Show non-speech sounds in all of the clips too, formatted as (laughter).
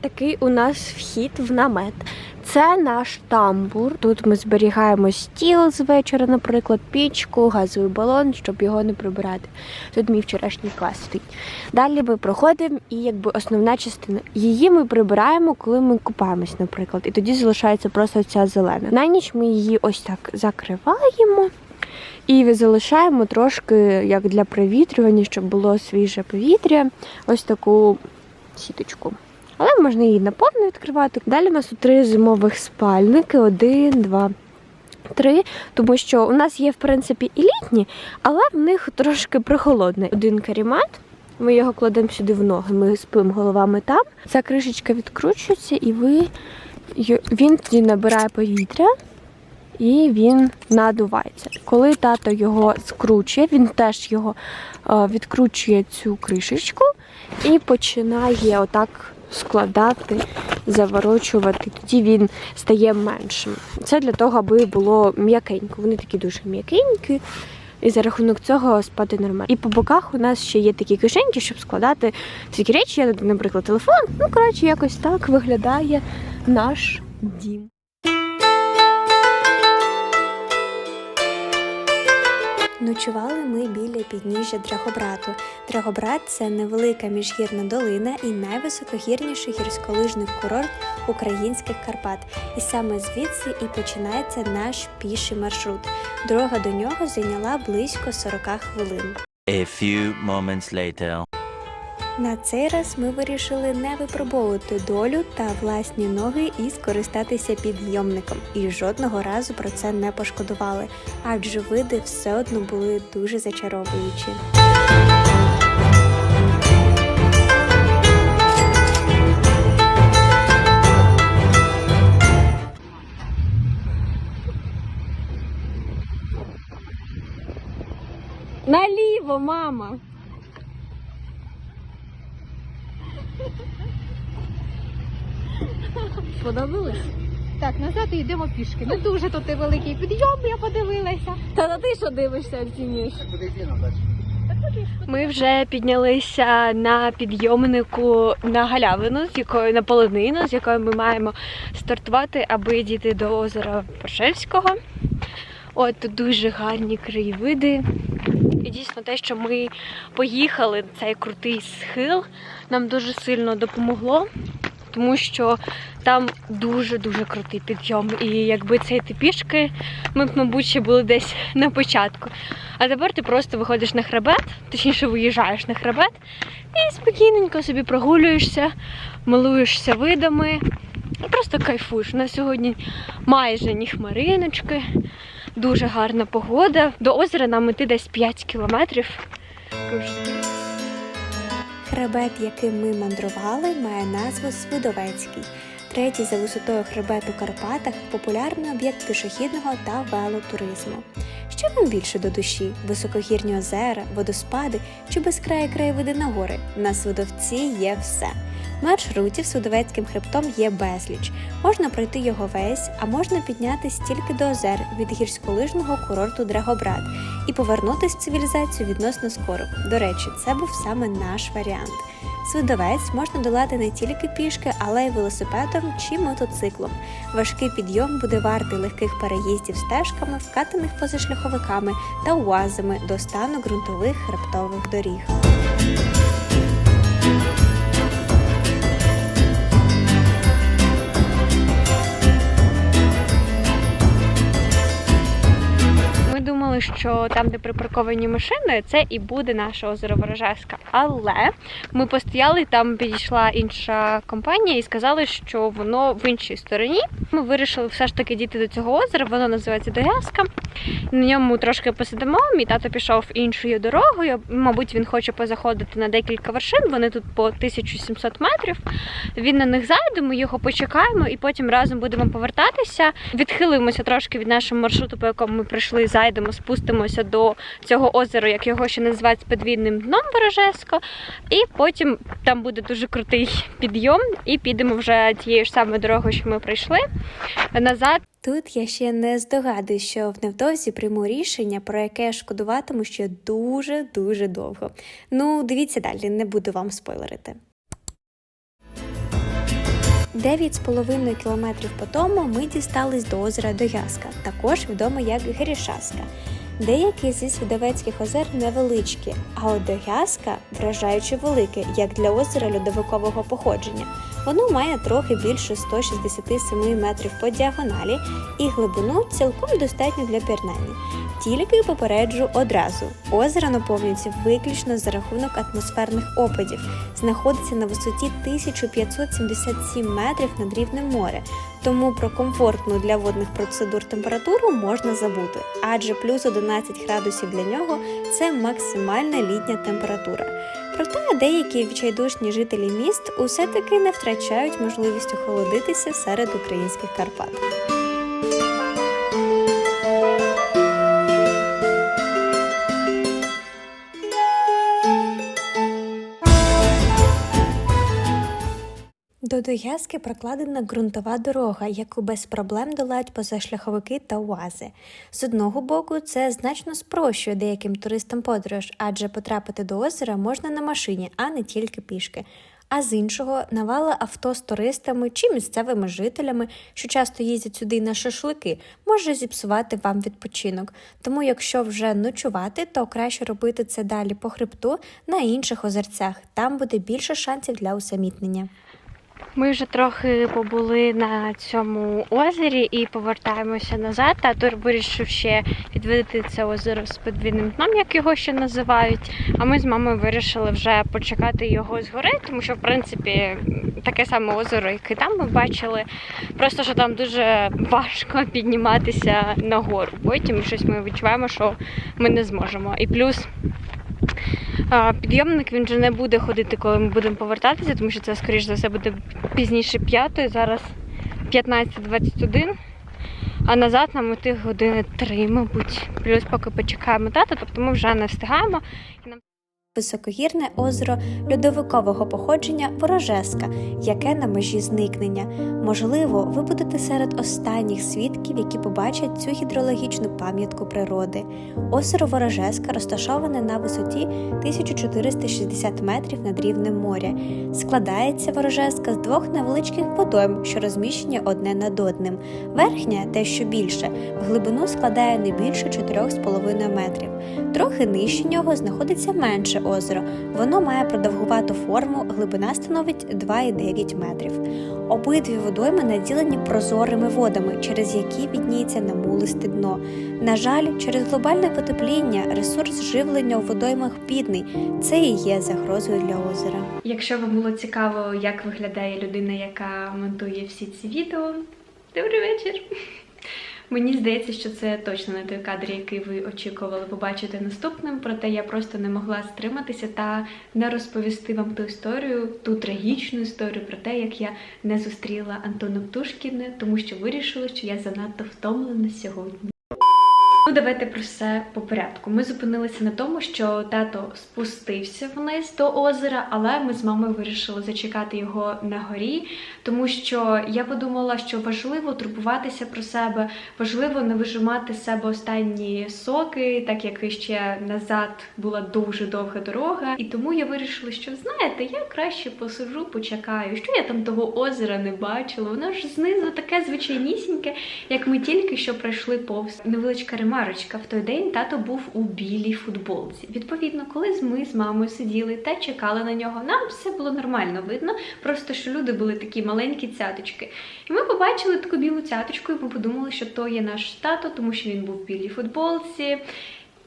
Такий у нас вхід в намет. Це наш тамбур. Тут ми зберігаємо стіл з вечора, наприклад, пічку, газовий балон, щоб його не прибирати. Тут мій вчорашній клас стоїть. Далі ми проходимо, і якби основна частина. Її ми прибираємо, коли ми купаємось, наприклад. І тоді залишається просто ця зелена. На ніч ми її ось так закриваємо. І залишаємо трошки як для провітрювання, щоб було свіже повітря, ось таку сіточку. Але можна її наповну відкривати. Далі у нас тут три зимових спальники: один, два, три. Тому що у нас є, в принципі, і літні, але в них трошки прохолодний. Один карімат. Ми його кладемо сюди в ноги. Ми спимо головами там. Ця кришечка відкручується, і ви він тоді набирає повітря і він надувається. Коли тато його скручує, він теж його е, відкручує цю кришечку і починає отак складати, заворочувати. Тоді він стає меншим. Це для того, аби було м'якенько. Вони такі дуже м'якенькі. І за рахунок цього спати нормально. І по боках у нас ще є такі кишеньки, щоб складати всякі речі. Я, наприклад, телефон. Ну, коротше, якось так виглядає наш дім. Ночували ми біля підніжжя Драгобрату. Драгобрат це невелика міжгірна долина і найвисокогірніший гірськолижний курорт українських Карпат. І саме звідси і починається наш піший маршрут. Дорога до нього зайняла близько 40 хвилин. A few moments later. На цей раз ми вирішили не випробовувати долю та власні ноги і скористатися підйомником. І жодного разу про це не пошкодували, адже види все одно були дуже зачаровуючі. Наліво, мама. Сподобалось? Так, назад і йдемо пішки. Не дуже тут і великий підйом, я подивилася. Та на ти що дивишся, оцінюєш? Ми вже піднялися на підйомнику на галявину, з якою на полонину, з якою ми маємо стартувати, аби дійти до озера Першельського. От тут дуже гарні краєвиди. І дійсно те, що ми поїхали цей крутий схил, нам дуже сильно допомогло, тому що там дуже-дуже крутий підйом. І якби це йти пішки, ми б, мабуть, ще були десь на початку. А тепер ти просто виходиш на хребет, точніше виїжджаєш на хребет і спокійненько собі прогулюєшся, милуєшся видами і просто кайфуєш. У нас сьогодні майже ні хмариночки, дуже гарна погода. До озера нам іти десь 5 кілометрів. Хребет, яким ми мандрували, має назву Свидовецький. Третій за висотою хребет у Карпатах популярний об'єкт пішохідного та велотуризму. Що вам більше до душі? Високогірні озера, водоспади чи безкраї краєвиди на гори? На Свидовці є все. Маршрутів Судовецьким хребтом є безліч. Можна пройти його весь, а можна піднятись тільки до озер від гірськолижного курорту Драгобрат і повернутись в цивілізацію відносно скоро. До речі, це був саме наш варіант. Свидовець можна долати не тільки пішки, але й велосипедом чи мотоциклом. Важкий підйом буде вартий легких переїздів стежками, вкатаних позашляховиками та уазами до стану ґрунтових хребтових доріг. Думали, що там, де припарковані машини, це і буде наше озеро Ворожеська. Але ми постояли, там підійшла інша компанія і сказали, що воно в іншій стороні. Ми вирішили все ж таки дійти до цього озера, воно називається Дегеска. На ньому трошки посидимо. Мій тато пішов іншою дорогою. Мабуть, він хоче позаходити на декілька вершин. Вони тут по 1700 метрів. Він на них зайде, ми його почекаємо і потім разом будемо повертатися. Відхилимося трошки від нашого маршруту, по якому ми прийшли, зайдемо, спустимося до цього озера, як його ще називають з підвідним дном Ворожесько. І потім там буде дуже крутий підйом, і підемо вже тією ж самою дорогою, що ми прийшли назад. Тут я ще не здогадуюсь, що в невдовзі прийму рішення, про яке я шкодуватиму ще дуже дуже довго. Ну, дивіться далі, не буду вам спойлерити. 9,5 кілометрів по тому ми дістались до озера Доязка, також відоме як Грішаска. Деякі зі Свідовецьких озер невеличкі, а от Доязка вражаючи велике, як для озера льодовикового походження. Воно має трохи більше 167 метрів по діагоналі і глибину цілком достатньо для пірнання. Тільки попереджу одразу: озеро наповнюється виключно за рахунок атмосферних опадів, знаходиться на висоті 1577 метрів над рівнем моря, тому про комфортну для водних процедур температуру можна забути, адже плюс 11 градусів для нього це максимальна літня температура. Проте деякі відчайдушні жителі міст усе таки не втрачають можливість охолодитися серед українських Карпат. До Доязки прокладена ґрунтова дорога, яку без проблем долають позашляховики та УАЗи. З одного боку, це значно спрощує деяким туристам подорож, адже потрапити до озера можна на машині, а не тільки пішки. А з іншого, навала авто з туристами чи місцевими жителями, що часто їздять сюди на шашлики, може зіпсувати вам відпочинок. Тому, якщо вже ночувати, то краще робити це далі по хребту на інших озерцях. Там буде більше шансів для усамітнення. Ми вже трохи побули на цьому озері і повертаємося назад. Тато вирішив ще відвідати це озеро з подвійним дном, як його ще називають. А ми з мамою вирішили вже почекати його згори, тому що в принципі таке саме озеро, яке там ми бачили. Просто що там дуже важко (laughs) підніматися нагору. Потім щось ми відчуваємо, що ми не зможемо. І плюс. Підйомник він вже не буде ходити, коли ми будемо повертатися, тому що це, скоріш за все, буде пізніше п'ятої, зараз 15.21, а назад нам іти години три, мабуть. Плюс поки почекаємо тата, тобто ми вже не встигаємо. Високогірне озеро льодовикового походження Ворожеска, яке на межі зникнення. Можливо, ви будете серед останніх свідків, які побачать цю гідрологічну пам'ятку природи. Озеро Ворожеска розташоване на висоті 1460 метрів над рівнем моря. Складається Ворожеска з двох невеличких водойм, що розміщені одне над одним. Верхня, те що більше, в глибину складає не більше 4,5 метрів. Трохи нижче нього знаходиться менше озеро. Воно має продовгувату форму, глибина становить 2,9 метрів. Обидві водойми наділені прозорими водами, через які відніється намулисте дно. На жаль, через глобальне потепління ресурс живлення у водоймах бідний. Це і є загрозою для озера. Якщо вам було цікаво, як виглядає людина, яка монтує всі ці відео, добрий вечір. Мені здається, що це точно не той кадр, який ви очікували побачити наступним. Проте я просто не могла стриматися та не розповісти вам ту історію, ту трагічну історію про те, як я не зустріла Антона Птушкіна, тому що вирішила, що я занадто втомлена сьогодні. Ну, давайте про все по порядку. Ми зупинилися на тому, що тато спустився вниз до озера, але ми з мамою вирішили зачекати його на горі, тому що я подумала, що важливо турбуватися про себе, важливо не вижимати з себе останні соки, так як ще назад була дуже довга дорога. І тому я вирішила, що знаєте, я краще посиджу, почекаю. Що я там того озера не бачила? Воно ж знизу таке звичайнісіньке, як ми тільки що пройшли повз невеличка ремарочка. В той день тато був у білій футболці. Відповідно, коли ми з мамою сиділи та чекали на нього, нам все було нормально видно, просто що люди були такі маленькі цяточки. І ми побачили таку білу цяточку, і ми подумали, що то є наш тато, тому що він був в білій футболці.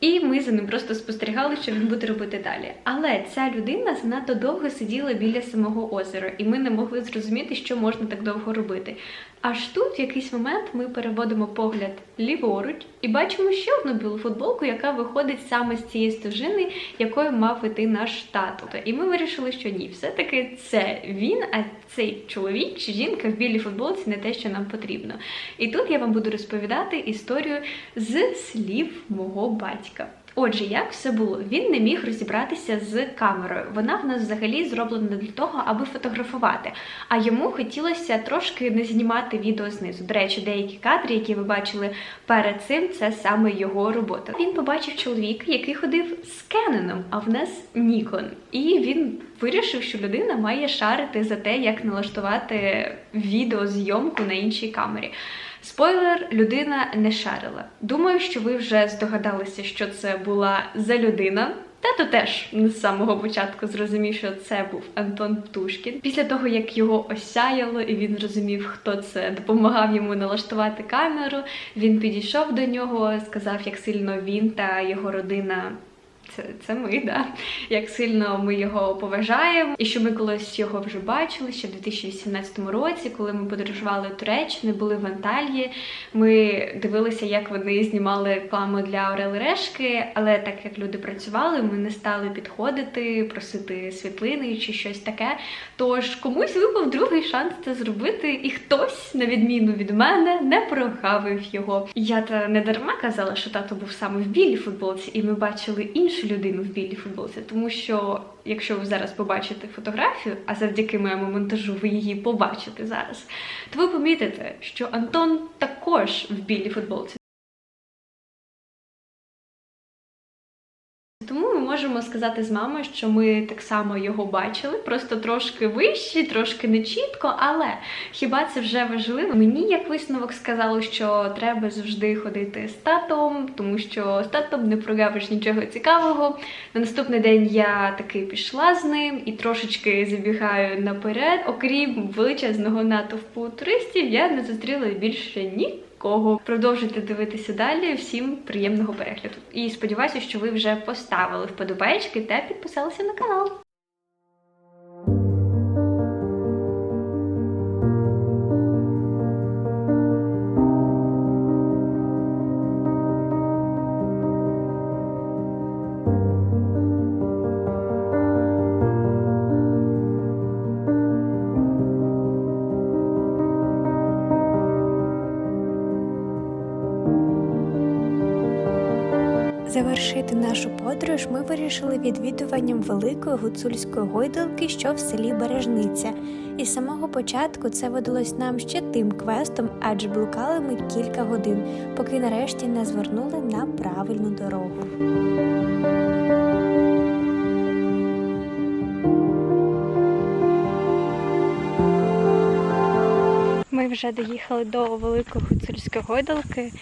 І ми за ним просто спостерігали, що він буде робити далі. Але ця людина занадто довго сиділа біля самого озера, і ми не могли зрозуміти, що можна так довго робити. Аж тут, в якийсь момент, ми переводимо погляд ліворуч і бачимо ще одну білу футболку, яка виходить саме з цієї стежини, якою мав іти наш тато. І ми вирішили, що ні, все-таки це він, а цей чоловік чи жінка в білій футболці не те, що нам потрібно. І тут я вам буду розповідати історію з слів мого батька. Отже, як все було? Він не міг розібратися з камерою. Вона в нас взагалі зроблена для того, аби фотографувати. А йому хотілося трошки не знімати відео знизу. До речі, деякі кадри, які ви бачили перед цим, це саме його робота. Він побачив чоловіка, який ходив з Кеноном, а в нас Нікон. І він вирішив, що людина має шарити за те, як налаштувати відеозйомку на іншій камері. Спойлер, людина не шарила. Думаю, що ви вже здогадалися, що це була за людина. Тато теж не з самого початку зрозумів, що це був Антон Птушкін. Після того, як його осяяло, і він зрозумів, хто це допомагав йому налаштувати камеру. Він підійшов до нього, сказав, як сильно він та його родина. Це, це ми, да. Як сильно ми його поважаємо, і що ми колись його вже бачили ще в 2018 році, коли ми подорожували Туреччини, були в Анталії. Ми дивилися, як вони знімали рекламу для Орели Решки, але так як люди працювали, ми не стали підходити, просити світлини чи щось таке. Тож комусь випав другий шанс це зробити, і хтось, на відміну від мене, не прогавив його. Я та не дарма казала, що тато був саме в білій футболці, і ми бачили іншу людину в білій футболці, тому що якщо ви зараз побачите фотографію, а завдяки моєму монтажу ви її побачите зараз, то ви помітите, що Антон також в білій футболці. Можемо сказати з мамою, що ми так само його бачили, просто трошки вищі, трошки не чітко, але хіба це вже важливо? Мені як висновок сказали, що треба завжди ходити з татом, тому що з татом не прогавиш нічого цікавого. На наступний день я таки пішла з ним і трошечки забігаю наперед. Окрім величезного натовпу туристів, я не зустріла більше ні. Кого продовжуйте дивитися далі. Всім приємного перегляду. І сподіваюся, що ви вже поставили вподобайки та підписалися на канал. Нашу подорож ми вирішили відвідуванням великої гуцульської гойдалки, що в селі Бережниця. І з самого початку це видалось нам ще тим квестом, адже блукали ми кілька годин, поки нарешті не звернули на правильну дорогу. Ми вже доїхали до великої гуцульської гойдалки.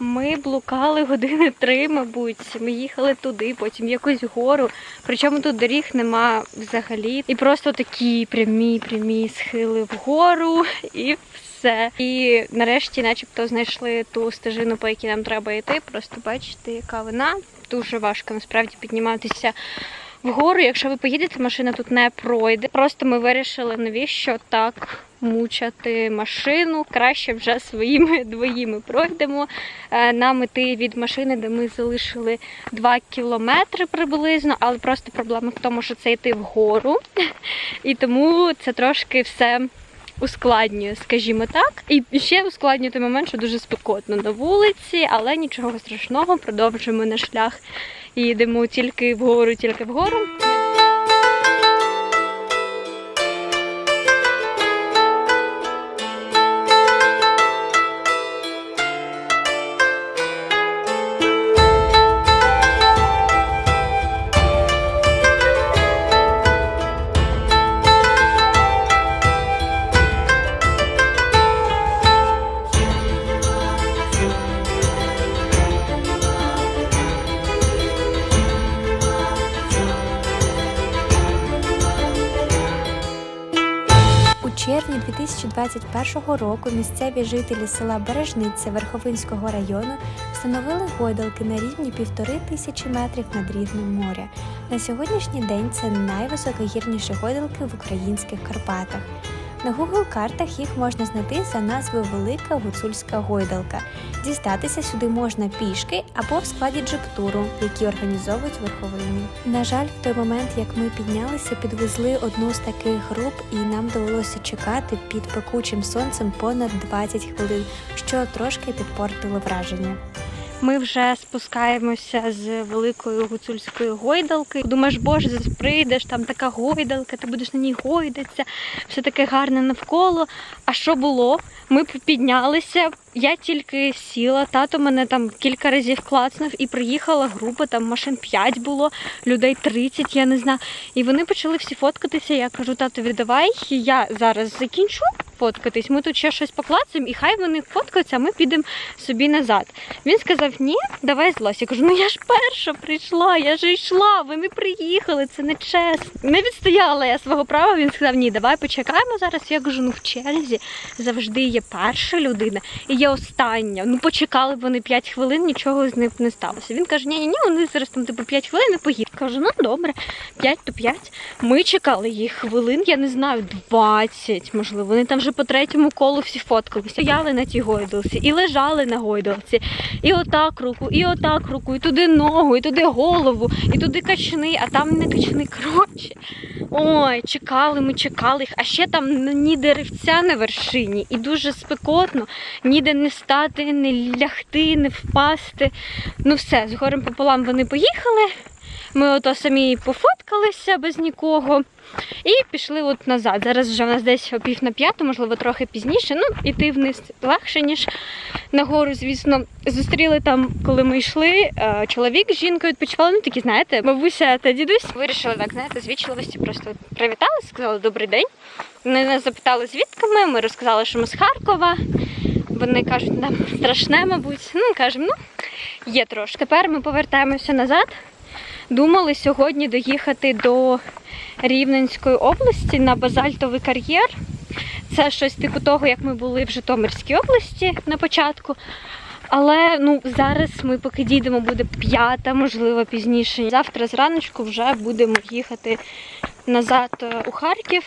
Ми блукали години три, мабуть. Ми їхали туди, потім в якусь гору. Причому тут доріг нема взагалі. І просто такі прямі, прямі схили вгору і все. І нарешті, начебто, знайшли ту стежину, по якій нам треба йти. Просто бачите, яка вона. Дуже важко насправді підніматися вгору. Якщо ви поїдете, машина тут не пройде. Просто ми вирішили, навіщо так мучати машину. Краще вже своїми (laughs) двоїми пройдемо. Е, Нам іти від машини, де ми залишили 2 кілометри приблизно, але просто проблема в тому, що це йти вгору. (laughs) І тому це трошки все. Ускладнює, скажімо так, і ще ускладнює той момент, що дуже спекотно на вулиці, але нічого страшного, продовжуємо наш шлях і тільки вгору, тільки вгору. 2021 року місцеві жителі села Бережниця Верховинського району встановили гойдалки на рівні півтори тисячі метрів над рівнем моря. На сьогоднішній день це найвисокогірніші гойдалки в українських Карпатах. На Google картах їх можна знайти за назвою Велика Гуцульська гойдалка. Дістатися сюди можна пішки або в складі джип-туру, які організовують верховини. На жаль, в той момент, як ми піднялися, підвезли одну з таких груп, і нам довелося чекати під пекучим сонцем понад 20 хвилин, що трошки підпортило враження. Ми вже спускаємося з великої гуцульської гойдалки. Думаєш, боже, прийдеш, там така гойдалка, ти будеш на ній гойдатися, все таке гарне навколо. А що було? Ми піднялися, Я тільки сіла, тато мене там кілька разів клацнув і приїхала група, там машин 5 було, людей 30, я не знаю. І вони почали всі фоткатися. Я кажу, татові, давай я зараз закінчу фоткатись. Ми тут ще щось поклацаємо, і хай вони фоткаються, а ми підемо собі назад. Він сказав, ні, давай злазь. Я кажу, ну я ж перша прийшла, я ж йшла, ви не приїхали, це не чесно. Не відстояла я свого права. Він сказав, ні, давай почекаємо зараз. Я кажу, ну в черзі завжди є перша людина і є остання. Ну почекали б вони 5 хвилин, нічого з ним не сталося. Він каже, ні, ні, ні, вони зараз там типу 5 хвилин і поїдуть. Кажу, ну добре, 5 то 5. Ми чекали їх хвилин, я не знаю, 20, можливо. Вони там вже по третьому колу всі фоткалися. Стояли на тій гойдалці і лежали на гойдалці. І отак руку, і отак руку, і туди ногу, і туди голову, і туди качни, а там не качни. Коротше. Ой, чекали, ми чекали їх. А ще там ні деревця на вершині, і дуже спекотно, ніде не стати, не лягти, не впасти. Ну все, з горем пополам вони поїхали. Ми ото самі пофоткалися без нікого і пішли от назад. Зараз вже в нас десь о пів на п'яту, можливо, трохи пізніше. Ну, іти вниз легше, ніж нагору, звісно. Зустріли там, коли ми йшли. е, Чоловік з жінкою відпочивали. Ну такі, знаєте, бабуся та дідусь вирішили так, знаєте, з вічливості просто привітали, сказали добрий день. Вони нас запитали, звідки ми. Ми розказали, що ми з Харкова. Вони кажуть, нам страшне, мабуть. Ну, кажемо, ну, є трошки. Тепер ми повертаємося назад. Думали сьогодні доїхати до Рівненської області на базальтовий кар'єр. Це щось типу того, як ми були в Житомирській області на початку. Але ну зараз ми поки дійдемо, буде п'ята, можливо, пізніше. Завтра зраночку вже будемо їхати назад е, у Харків.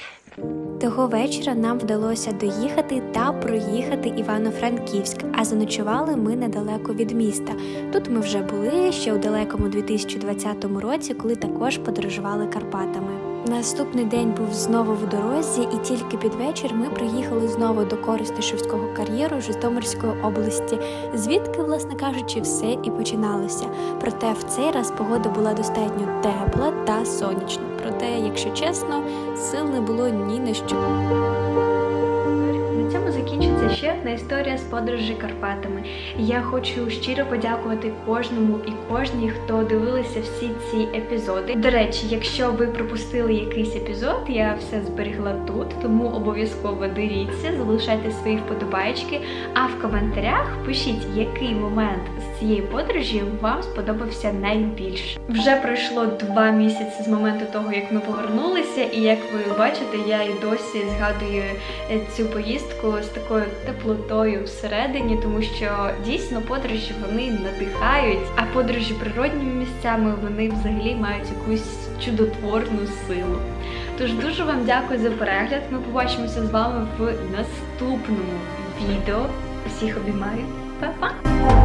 Того вечора нам вдалося доїхати та проїхати Івано-Франківськ, а заночували ми недалеко від міста. Тут ми вже були ще у далекому 2020 році, коли також подорожували Карпатами. Наступний день був знову в дорозі, і тільки під вечір ми приїхали знову до Коростишівського кар'єру Житомирської області, звідки, власне кажучи, все і починалося. Проте в цей раз погода була достатньо тепла та сонячна. Проте, якщо чесно, сил не було ні на що. На цьому закінчиться ще одна історія з подорожі Карпатами. Я хочу щиро подякувати кожному і кожній, хто дивилися всі ці епізоди. До речі, якщо ви пропустили якийсь епізод, я все зберегла тут, тому обов'язково дивіться, залишайте свої вподобайки. А в коментарях пишіть, який момент з цієї подорожі вам сподобався найбільше. Вже пройшло два місяці з моменту того, як ми повернулися, і як ви бачите, я і досі згадую е, цю поїздку з такою теплотою всередині, тому що дійсно подорожі вони надихають, а подорожі природніми місцями вони взагалі мають якусь чудотворну силу. Тож дуже вам дякую за перегляд. Ми побачимося з вами в наступному відео. Всіх обіймаю, Па-па!